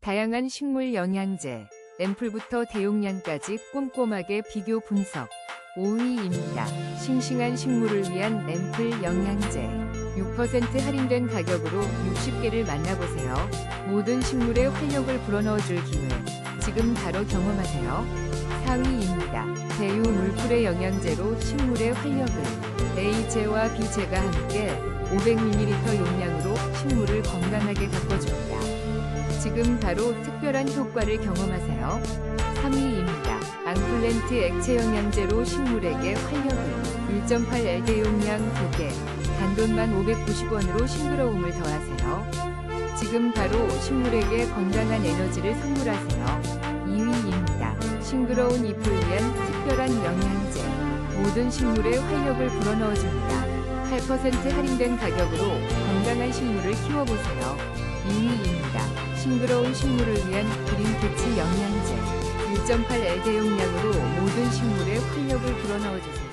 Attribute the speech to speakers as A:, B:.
A: 다양한 식물 영양제, 앰플부터 대용량까지 꼼꼼하게 비교 분석. 5위입니다. 싱싱한 식물을 위한 앰플 영양제. 6% 할인된 가격으로 60개를 만나보세요. 모든 식물에 활력을 불어넣어줄 기회. 지금 바로 경험하세요. 4위입니다. 대유 물풀의 영양제로 식물의 활력을. A제와 B제가 함께 500ml 용량으로 식물을 건강하게 가꿔줍니다. 지금 바로 특별한 효과를 경험하세요. 3위입니다. 앙플렌트 액체 영양제로 식물에게 활력을 1.8L 대용량 2개 단돈만 590원으로 싱그러움을 더하세요. 지금 바로 식물에게 건강한 에너지를 선물하세요. 2위입니다. 싱그러운 잎을 위한 특별한 영양제 모든 식물에 활력을 불어넣어줍니다. 8% 할인된 가격으로 건강한 식물을 키워보세요. 2위입니다. 싱그러운 식물을 위한 그린캐치 영양제 1.8L 대용량으로 모든 식물에 활력을 불어넣어주세요.